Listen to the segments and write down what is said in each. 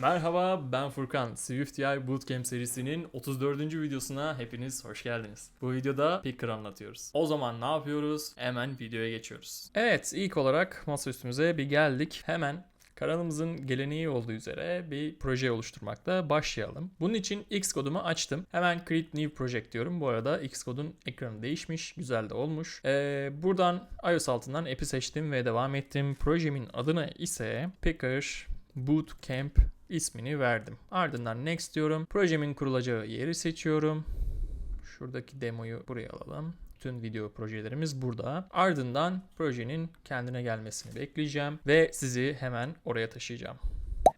Merhaba ben Furkan. SwiftUI Bootcamp serisinin 34. videosuna hepiniz hoş geldiniz. Bu videoda Picker anlatıyoruz. O zaman ne yapıyoruz? Hemen videoya geçiyoruz. Evet ilk olarak masaüstümüze bir geldik. Hemen Kanalımızın geleneği olduğu üzere bir proje oluşturmakta başlayalım. Bunun için Xcode'umu açtım. Hemen Create New Project diyorum. Bu arada Xcode'un ekranı değişmiş. Güzel de olmuş. Ee, buradan iOS altından app'i seçtim ve devam ettim. Projemin adına ise Picker Bootcamp ismini verdim. Ardından Next diyorum. Projemin kurulacağı yeri seçiyorum. Şuradaki demoyu buraya alalım. Bütün video projelerimiz burada. Ardından projenin kendine gelmesini bekleyeceğim ve sizi hemen oraya taşıyacağım.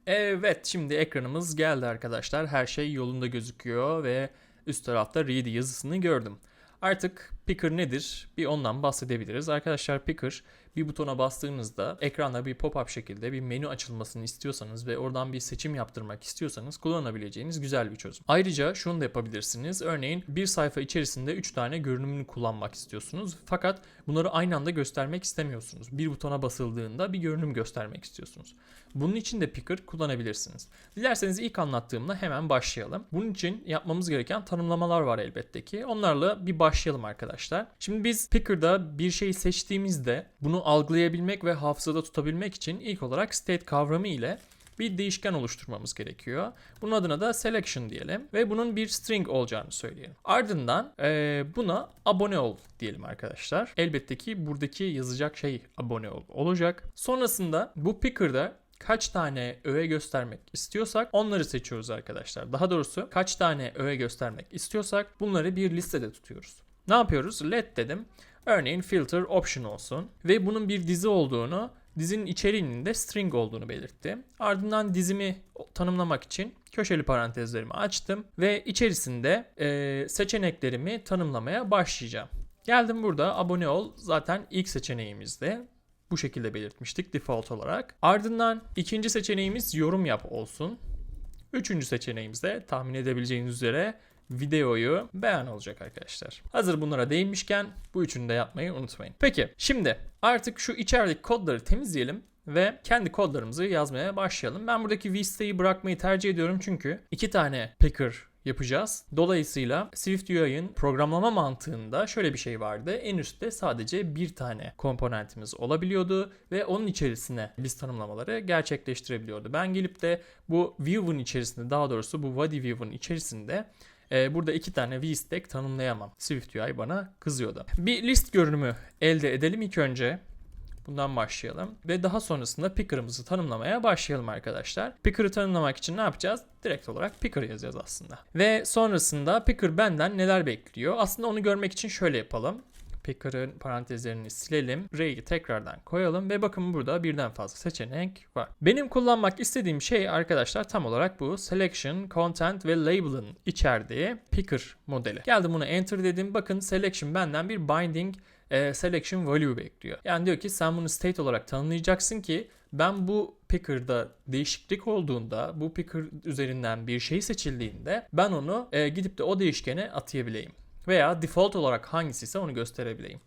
Evet şimdi ekranımız geldi arkadaşlar. Her şey yolunda gözüküyor ve üst tarafta read yazısını gördüm. Artık Picker nedir? Bir ondan bahsedebiliriz. Arkadaşlar Picker bir butona bastığınızda ekranda bir pop-up şekilde bir menü açılmasını istiyorsanız ve oradan bir seçim yaptırmak istiyorsanız kullanabileceğiniz güzel bir çözüm. Ayrıca şunu da yapabilirsiniz. Örneğin bir sayfa içerisinde 3 tane görünümünü kullanmak istiyorsunuz. Fakat bunları aynı anda göstermek istemiyorsunuz. Bir butona basıldığında bir görünüm göstermek istiyorsunuz. Bunun için de Picker kullanabilirsiniz. Dilerseniz ilk anlattığımla hemen başlayalım. Bunun için yapmamız gereken tanımlamalar var elbette ki. Onlarla bir başlayalım arkadaşlar. Şimdi biz Picker'da bir şeyi seçtiğimizde bunu algılayabilmek ve hafızada tutabilmek için ilk olarak state kavramı ile bir değişken oluşturmamız gerekiyor. Bunun adına da selection diyelim ve bunun bir string olacağını söyleyelim. Ardından e, buna abone ol diyelim arkadaşlar. Elbette ki buradaki yazacak şey abone ol olacak. Sonrasında bu picker'da kaç tane öğe göstermek istiyorsak onları seçiyoruz arkadaşlar. Daha doğrusu kaç tane öğe göstermek istiyorsak bunları bir listede tutuyoruz. Ne yapıyoruz? Let dedim. Örneğin filter option olsun ve bunun bir dizi olduğunu, dizinin içeriğinin de string olduğunu belirtti. Ardından dizimi tanımlamak için köşeli parantezlerimi açtım ve içerisinde e, seçeneklerimi tanımlamaya başlayacağım. Geldim burada abone ol zaten ilk seçeneğimizde bu şekilde belirtmiştik default olarak. Ardından ikinci seçeneğimiz yorum yap olsun. Üçüncü seçeneğimiz de tahmin edebileceğiniz üzere videoyu beğen olacak arkadaşlar. Hazır bunlara değinmişken bu üçünü de yapmayı unutmayın. Peki şimdi artık şu içerideki kodları temizleyelim ve kendi kodlarımızı yazmaya başlayalım. Ben buradaki Vista'yı bırakmayı tercih ediyorum çünkü iki tane picker yapacağız. Dolayısıyla SwiftUI'ın programlama mantığında şöyle bir şey vardı. En üstte sadece bir tane komponentimiz olabiliyordu ve onun içerisine biz tanımlamaları gerçekleştirebiliyordu. Ben gelip de bu view'un içerisinde daha doğrusu bu body view'un içerisinde e, burada iki tane vstack tanımlayamam. SwiftUI bana kızıyordu. Bir list görünümü elde edelim ilk önce. Bundan başlayalım. Ve daha sonrasında picker'ımızı tanımlamaya başlayalım arkadaşlar. Picker'ı tanımlamak için ne yapacağız? Direkt olarak picker yazacağız aslında. Ve sonrasında picker benden neler bekliyor? Aslında onu görmek için şöyle yapalım. Picker'ın parantezlerini silelim. Ray'i tekrardan koyalım ve bakın burada birden fazla seçenek var. Benim kullanmak istediğim şey arkadaşlar tam olarak bu. Selection, Content ve Label'ın içerdiği Picker modeli. Geldim buna Enter dedim. Bakın Selection benden bir binding e, selection value bekliyor. Yani diyor ki sen bunu state olarak tanımlayacaksın ki ben bu picker'da değişiklik olduğunda bu picker üzerinden bir şey seçildiğinde ben onu e, gidip de o değişkene atayabileyim. Veya default olarak hangisi ise onu gösterebileyim.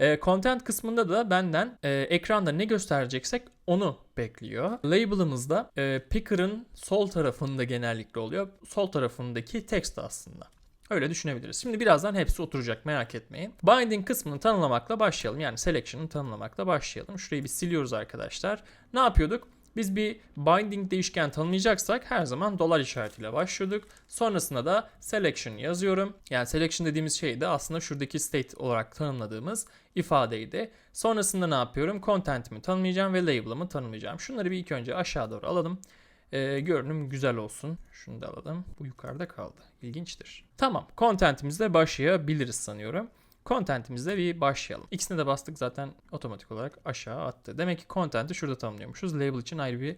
E, content kısmında da benden e, ekranda ne göstereceksek onu bekliyor. Label'ımızda e, picker'ın sol tarafında genellikle oluyor. Sol tarafındaki text aslında. Öyle düşünebiliriz. Şimdi birazdan hepsi oturacak merak etmeyin. Binding kısmını tanımlamakla başlayalım. Yani selection'ı tanımlamakla başlayalım. Şurayı bir siliyoruz arkadaşlar. Ne yapıyorduk? Biz bir binding değişken tanımlayacaksak her zaman dolar işaretiyle başlıyorduk. Sonrasında da selection yazıyorum. Yani selection dediğimiz şey de aslında şuradaki state olarak tanımladığımız ifadeydi. Sonrasında ne yapıyorum? Content'imi tanımlayacağım ve label'ımı tanımlayacağım. Şunları bir ilk önce aşağı doğru alalım. Ee, görünüm güzel olsun. Şunu da alalım. Bu yukarıda kaldı. İlginçtir. Tamam. Content'imizle başlayabiliriz sanıyorum. Content'imizle bir başlayalım. İkisine de bastık zaten otomatik olarak aşağı attı. Demek ki content'i şurada tanımlıyormuşuz. Label için ayrı bir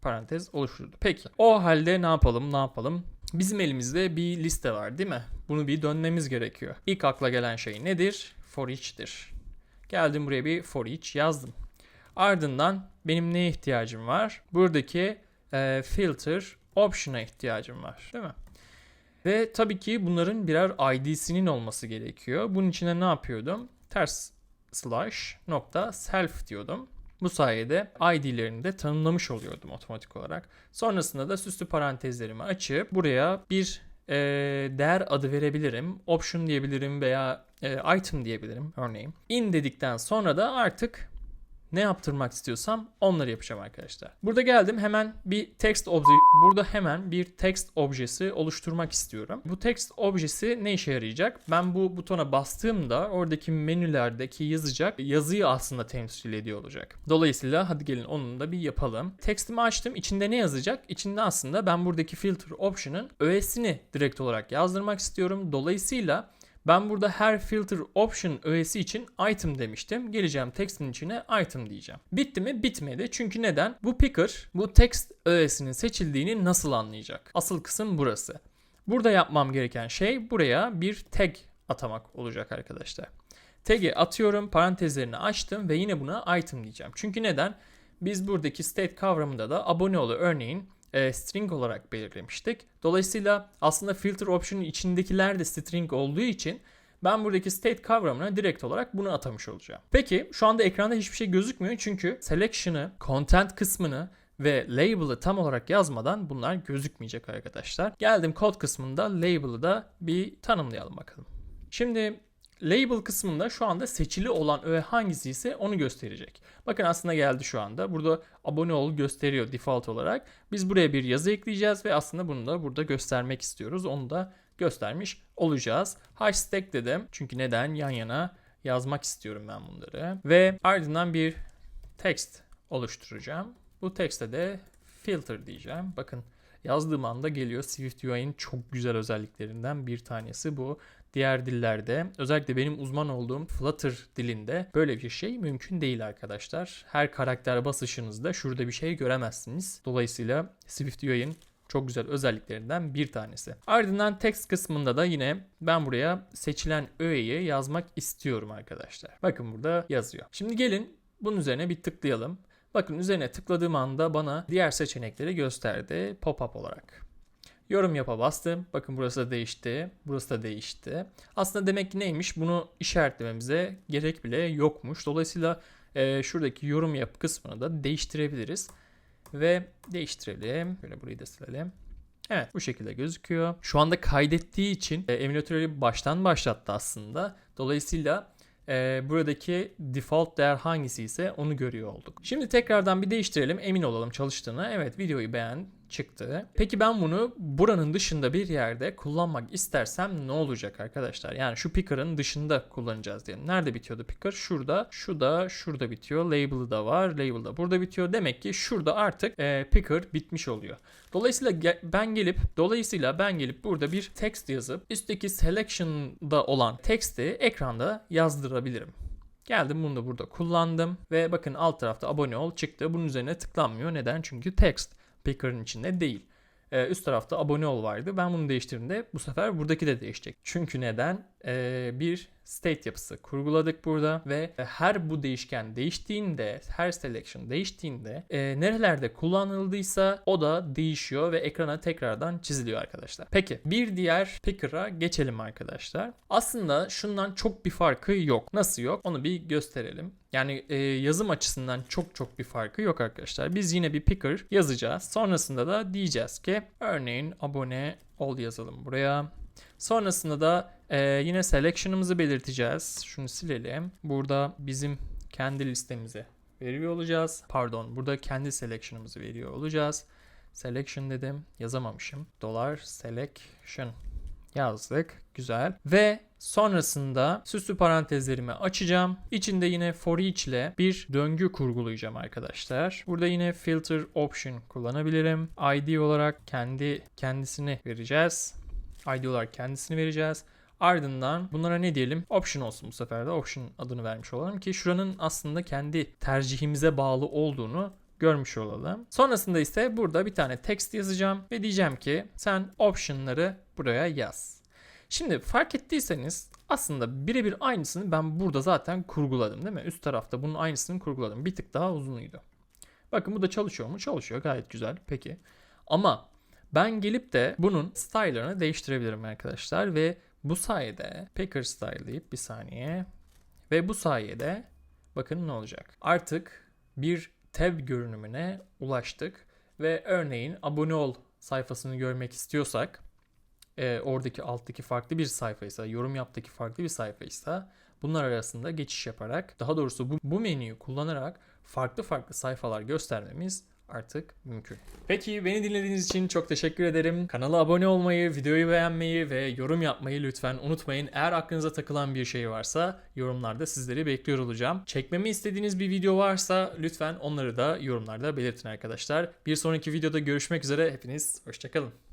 parantez oluşturdu. Peki o halde ne yapalım ne yapalım? Bizim elimizde bir liste var değil mi? Bunu bir dönmemiz gerekiyor. İlk akla gelen şey nedir? For each'tir. Geldim buraya bir for each yazdım. Ardından benim neye ihtiyacım var? Buradaki e, filter option'a ihtiyacım var değil mi? Ve tabii ki bunların birer ID'sinin olması gerekiyor. Bunun için de ne yapıyordum? Ters slash nokta self diyordum. Bu sayede ID'lerini de tanımlamış oluyordum otomatik olarak. Sonrasında da süslü parantezlerimi açıp buraya bir e, değer adı verebilirim. Option diyebilirim veya e, item diyebilirim örneğin. In dedikten sonra da artık ne yaptırmak istiyorsam onları yapacağım arkadaşlar. Burada geldim hemen bir text obje burada hemen bir text objesi oluşturmak istiyorum. Bu text objesi ne işe yarayacak? Ben bu butona bastığımda oradaki menülerdeki yazacak yazıyı aslında temsil ediyor olacak. Dolayısıyla hadi gelin onun da bir yapalım. Textimi açtım. İçinde ne yazacak? İçinde aslında ben buradaki filter option'ın öğesini direkt olarak yazdırmak istiyorum. Dolayısıyla ben burada her filter option öğesi için item demiştim. Geleceğim text'in içine item diyeceğim. Bitti mi? Bitmedi. Çünkü neden? Bu picker bu text öğesinin seçildiğini nasıl anlayacak? Asıl kısım burası. Burada yapmam gereken şey buraya bir tag atamak olacak arkadaşlar. Tag'i atıyorum, parantezlerini açtım ve yine buna item diyeceğim. Çünkü neden? Biz buradaki state kavramında da abone olu örneğin e, string olarak belirlemiştik. Dolayısıyla aslında filter option'un içindekiler de string olduğu için ben buradaki state kavramına direkt olarak bunu atamış olacağım. Peki şu anda ekranda hiçbir şey gözükmüyor çünkü selection'ı, content kısmını ve label'ı tam olarak yazmadan bunlar gözükmeyecek arkadaşlar. Geldim kod kısmında label'ı da bir tanımlayalım bakalım. Şimdi label kısmında şu anda seçili olan öğe hangisi ise onu gösterecek. Bakın aslında geldi şu anda. Burada abone ol gösteriyor default olarak. Biz buraya bir yazı ekleyeceğiz ve aslında bunu da burada göstermek istiyoruz. Onu da göstermiş olacağız. Hashtag dedim. Çünkü neden? Yan yana yazmak istiyorum ben bunları. Ve ardından bir text oluşturacağım. Bu text'e de filter diyeceğim. Bakın yazdığım anda geliyor. Swift UI'nin çok güzel özelliklerinden bir tanesi bu. Diğer dillerde özellikle benim uzman olduğum Flutter dilinde böyle bir şey mümkün değil arkadaşlar. Her karakter basışınızda şurada bir şey göremezsiniz. Dolayısıyla Swift UI'nin çok güzel özelliklerinden bir tanesi. Ardından text kısmında da yine ben buraya seçilen öğeyi yazmak istiyorum arkadaşlar. Bakın burada yazıyor. Şimdi gelin bunun üzerine bir tıklayalım. Bakın üzerine tıkladığım anda bana diğer seçenekleri gösterdi pop-up olarak. Yorum yapa bastım. Bakın burası da değişti. Burası da değişti. Aslında demek ki neymiş? Bunu işaretlememize gerek bile yokmuş. Dolayısıyla e, şuradaki yorum yap kısmını da değiştirebiliriz. Ve değiştirelim. Böyle burayı da silelim. Evet bu şekilde gözüküyor. Şu anda kaydettiği için e, emülatörü baştan başlattı aslında. Dolayısıyla e, buradaki default değer hangisi ise onu görüyor olduk. Şimdi tekrardan bir değiştirelim emin olalım çalıştığına. Evet videoyu beğen çıktı. Peki ben bunu buranın dışında bir yerde kullanmak istersem ne olacak arkadaşlar? Yani şu picker'ın dışında kullanacağız diyelim. Nerede bitiyordu picker? Şurada, şu da şurada bitiyor. Label'ı da var. Label da burada bitiyor. Demek ki şurada artık e, picker bitmiş oluyor. Dolayısıyla ge- ben gelip dolayısıyla ben gelip burada bir text yazıp üstteki selection'da olan text'i ekranda yazdırabilirim. Geldim bunu da burada kullandım ve bakın alt tarafta abone ol çıktı. Bunun üzerine tıklanmıyor. Neden? Çünkü text picker'ın içinde değil. Ee, üst tarafta abone ol vardı. Ben bunu değiştirdiğimde bu sefer buradaki de değişecek. Çünkü neden? Ee, bir state yapısı kurguladık burada ve her bu değişken değiştiğinde, her selection değiştiğinde e, nerelerde kullanıldıysa o da değişiyor ve ekrana tekrardan çiziliyor arkadaşlar. Peki bir diğer picker'a geçelim arkadaşlar. Aslında şundan çok bir farkı yok. Nasıl yok? Onu bir gösterelim. Yani e, yazım açısından çok çok bir farkı yok arkadaşlar. Biz yine bir picker yazacağız. Sonrasında da diyeceğiz ki örneğin abone ol yazalım buraya. Sonrasında da e, yine selection'ımızı belirteceğiz. Şunu silelim. Burada bizim kendi listemizi veriyor olacağız. Pardon burada kendi selection'ımızı veriyor olacağız. Selection dedim yazamamışım. Dolar selection yazdık. Güzel. Ve sonrasında süslü parantezlerimi açacağım. İçinde yine for each ile bir döngü kurgulayacağım arkadaşlar. Burada yine filter option kullanabilirim. ID olarak kendi kendisini vereceğiz. ID olarak kendisini vereceğiz. Ardından bunlara ne diyelim? Option olsun bu sefer de. Option adını vermiş olalım ki şuranın aslında kendi tercihimize bağlı olduğunu görmüş olalım. Sonrasında ise burada bir tane text yazacağım ve diyeceğim ki sen option'ları buraya yaz. Şimdi fark ettiyseniz aslında birebir aynısını ben burada zaten kurguladım değil mi? Üst tarafta bunun aynısını kurguladım. Bir tık daha uzunuydu. Bakın bu da çalışıyor mu? Çalışıyor gayet güzel. Peki. Ama ben gelip de bunun style'larını değiştirebilirim arkadaşlar ve bu sayede Packer style bir saniye ve bu sayede bakın ne olacak. Artık bir tab görünümüne ulaştık. Ve örneğin abone ol sayfasını görmek istiyorsak e, oradaki alttaki farklı bir sayfaysa, yorum yaptaki farklı bir sayfaysa bunlar arasında geçiş yaparak daha doğrusu bu, bu menüyü kullanarak farklı farklı sayfalar göstermemiz artık mümkün. Peki beni dinlediğiniz için çok teşekkür ederim. Kanala abone olmayı, videoyu beğenmeyi ve yorum yapmayı lütfen unutmayın. Eğer aklınıza takılan bir şey varsa yorumlarda sizleri bekliyor olacağım. Çekmemi istediğiniz bir video varsa lütfen onları da yorumlarda belirtin arkadaşlar. Bir sonraki videoda görüşmek üzere. Hepiniz hoşçakalın.